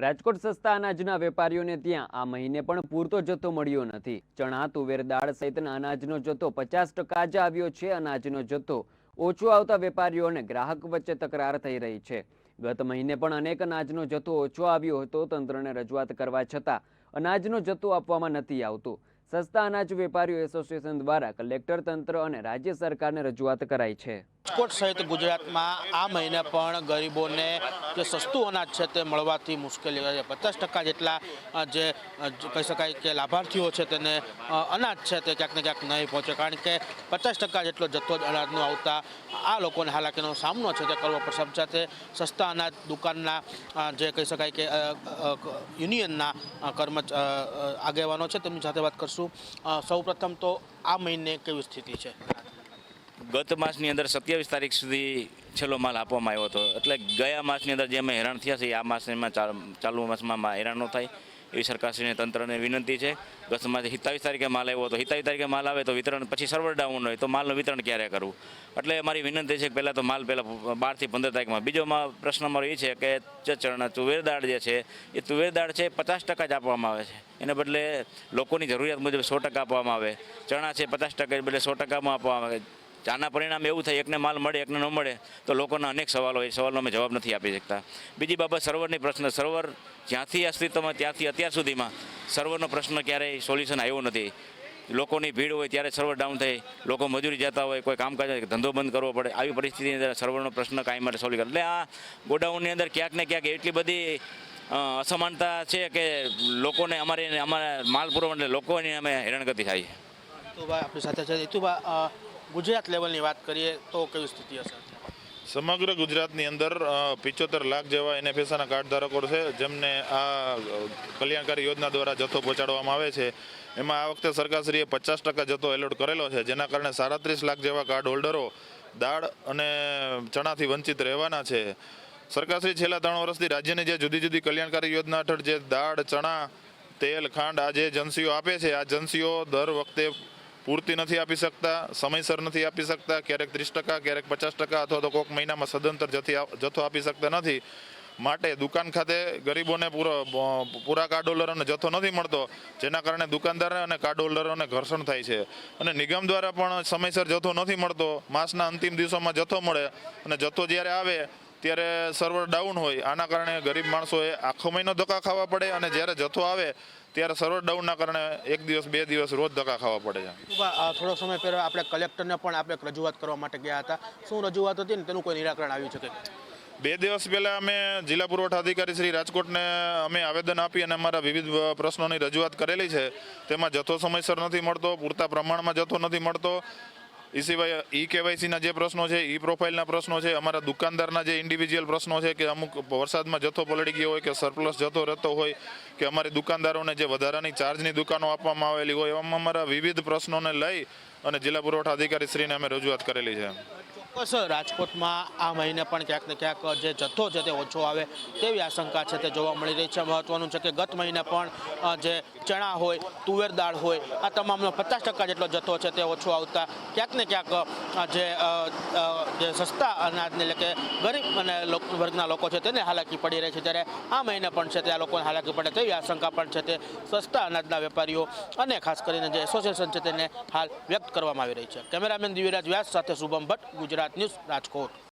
રાજકોટ સસ્તા અનાજના વેપારીઓને ત્યાં આ મહિને પણ પૂરતો જથ્થો મળ્યો નથી. ચણા, તુવેર, દાળ સહિતના અનાજનો જથ્થો પચાસ ટકા જ આવ્યો છે. અનાજનો જથ્થો ઓછો આવતા વેપારીઓ અને ગ્રાહક વચ્ચે તકરાર થઈ રહી છે. ગત મહિને પણ અનેક અનાજનો જથ્થો ઓછો આવ્યો હતો. તંત્રને રજૂઆત કરવા છતાં અનાજનો જથ્થો આપવામાં નથી આવતો. સસ્તા અનાજ વેપારીઓ એસોસિએશન દ્વારા કલેક્ટર તંત્ર અને રાજ્ય સરકારને રજૂઆત કરાઈ છે. રાજકોટ સહિત ગુજરાતમાં આ મહિને પણ ગરીબોને જે સસ્તું અનાજ છે તે મળવાથી મુશ્કેલી છે. પચાસ ટકા જેટલા જે કહી શકાય કે લાભાર્થીઓ છે તેને અનાજ છે તે ક્યાંક ને ક્યાંક નહીં પહોંચે. કારણ કે પચાસ ટકા જેટલો જથ્થો જ અનાજનો આવતા આ લોકોને હાલાકીનો સામનો છે તે કરવો પડશે. સાથે સસ્તા અનાજ દુકાનના જે કહી શકાય કે યુનિયનના અ, આગેવાનો છે તેમની સાથે વાત કરશું. અ, સૌપ્રથમ તો આ મહિને કેવી સ્થિતિ છે? ગત માસની અંદર સત્યાવીસ તારીખ સુધી છેલ્લો માલ આપવામાં આવ્યો હતો. એટલે ગયા માસની અંદર જે અમે હેરાન થયા છે આ માસમાં ચાલ- માસમાં હેરાન ન થાય. એવી સરકારશ્રીને તંત્રને વિનંતી છે. ગત માસે સિત્તાવીસ તારીખે માલ આવ્યો તો સિત્તાવીસ તારીખે માલ આવે તો વિતરણ, પછી સર્વર ડાઉન હોય તો માલનું વિતરણ ક્યારે કરવું? એટલે મારી વિનંતી છે કે પહેલાં તો માલ પહેલાં બારથી પંદર તારીખમાં. બીજો પ્રશ્ન મારો એ છે કે ચણા તુવેર દાળ જે છે, એ તુવેર દાળ છે પચાસ ટકા જ આપવામાં આવે છે. એને બદલે લોકોની જરૂરિયાત મુજબ સો ટકા આપવામાં આવે. ચણા છે પચાસ ટકા બદલે સો ટકામાં આપવામાં આવે. આના પરિણામ એવું થાય એકને માલ મળે એકને ન મળે તો લોકોના અનેક સવાલો એ સવાલનો અમે જવાબ નથી આપી શકતા. બીજી બાબત સર્વરની પ્રશ્ન સર્વર જ્યાંથી અસ્તિત્વમાં ત્યાંથી અત્યાર સુધીમાં સર્વરનો પ્રશ્ન ક્યારેય સોલ્યુશન આવ્યો નથી. લોકોની ભીડ હોય ત્યારે સર્વર ડાઉન થાય લોકો મજૂરી જતા હોય કોઈ કામકાજ ધંધો બંધ કરવો પડે આવી પરિસ્થિતિની અંદર સર્વરનો પ્રશ્ન કાંઈ માટે સોલ્વ કરે. એટલે આ ગોડાઉનની અંદર ક્યાંક ને ક્યાંક એટલી બધી અસમાનતા છે કે લોકોને અમારે અમારા માલ પુરવઠા એટલે લોકોની અમે હેરાનગતિ થાય. તો ભાઈ આપણી સાથે છે. અ, ગુજરાત લેવલની વાત કરીએ તો કેવી સ્થિતિ હશે? સમગ્ર ગુજરાતની અંદર પિચોતેર લાખ જેવા એનએફએસના કાર્ડ ધારકો છે, જેમને આ કલ્યાણકારી યોજના દ્વારા જથ્થો પહોંચાડવામાં આવે છે. એમાં આ વખતે સરકારશ્રીએ પચાસ ટકા જથ્થો એલોટ કરેલો છે, જેના કારણે સાડત્રીસ લાખ જેવા કાર્ડ હોલ્ડરો દાળ અને ચણાથી વંચિત રહેવાના છે. સરકારશ્રી છેલ્લા ત્રણ વર્ષથી રાજ્યની જે જુદી જુદી કલ્યાણકારી યોજના હેઠળ જે દાળ, ચણા, તેલ, ખાંડ આ જે એજન્સીઓ આપે છે. આ એજન્સીઓ દર વખતે પૂરતી નથી આપી શકતા, સમયસર નથી આપી શકતા, ક્યારેક ત્રીસ ટકા, ક્યારેક પચાસ ટકા અથવા તો કોઈક મહિનામાં સદંતર જથી જથ્થો આપી શકતા નથી. માટે દુકાન ખાતે ગરીબોને પૂરો પૂરા કાર્ડ હોલ્ડરોને જથ્થો નથી મળતો, જેના કારણે દુકાનદાર અને કાર્ડ હોલ્ડરોને ઘર્ષણ થાય છે. અને નિગમ દ્વારા પણ સમયસર જથ્થો નથી મળતો, માસના અંતિમ દિવસોમાં જથ્થો મળે અને જથ્થો જ્યારે આવે ત્યારે સર્વર ડાઉન હોય આના કારણે ગરીબ માણસોએ આખો મહિનો ધક્કા ખાવા પડે અને જ્યારે જથ્થો આવે ત્યારે સર્વર ડાઉનના કારણે એક દિવસ બે દિવસ રોજ ધક્કા ખાવા પડે છે. થોડો સમય પહેલાં આપણે કલેક્ટરને પણ આપણે રજૂઆત કરવા માટે ગયા હતા. શું રજૂઆત હતી ને તેનું કોઈ નિરાકરણ આવ્યું છે કે બે દિવસ પહેલાં અમે જિલ્લા પુરવઠા અધિકારી શ્રી રાજકોટને અમે આવેદન આપી અને અમારા વિવિધ પ્રશ્નોની રજૂઆત કરેલી છે. તેમાં જથ્થો સમયસર નથી મળતો પૂરતા પ્રમાણમાં જથ્થો નથી મળતો. એ સિવાય ઈ કેવાયસીના જે પ્રશ્નો છે, ઈ પ્રોફાઇલના પ્રશ્નો છે, અમારા દુકાનદારના જે ઇન્ડિવિજ્યુઅલ પ્રશ્નો છે કે અમુક વરસાદમાં જથ્થો પલળી ગયો હોય કે સરપ્લસ જથ્થો રહેતો હોય કે અમારી દુકાનદારોને જે વધારાની ચાર્જની દુકાનો આપવામાં આવેલી હોય, એવામાં અમારા વિવિધ પ્રશ્નોને લઈ અને જિલ્લા પુરવઠા અધિકારી શ્રીને અમે રજૂઆત કરેલી છે. ચોક્કસ રાજકોટમાં આ મહિને પણ ક્યાંક ને ક્યાંક જે જથ્થો છે તે ઓછો આવે તેવી આશંકા છે તે જોવા મળી રહી છે. મહત્વનું છે કે ગત મહિને પણ જે ચણા હોય, તુવેર દાળ હોય, આ તમામનો પચાસ ટકા જેટલો જથ્થો છે તે ઓછો આવતા ક્યાંક ને ક્યાંક જે જે સસ્તા અનાજને એટલે કે ગરીબ અને વર્ગના લોકો છે તેને હાલાકી પડી રહી છે ત્યારે આ મહિને પણ છે તે આ લોકોને હાલાકી પડે તેવી આશંકા પણ છે તે સસ્તા અનાજના વેપારીઓ અને ખાસ કરીને જે એસોસિએશન છે તેને હાલ વ્યક્ત કરવામાં આવી રહી છે. કેમેરામેન દિવ્યરાજ વ્યાસ સાથે શુભમ ભટ્ટ ગુજરાત ન્યૂઝ રાજકોટ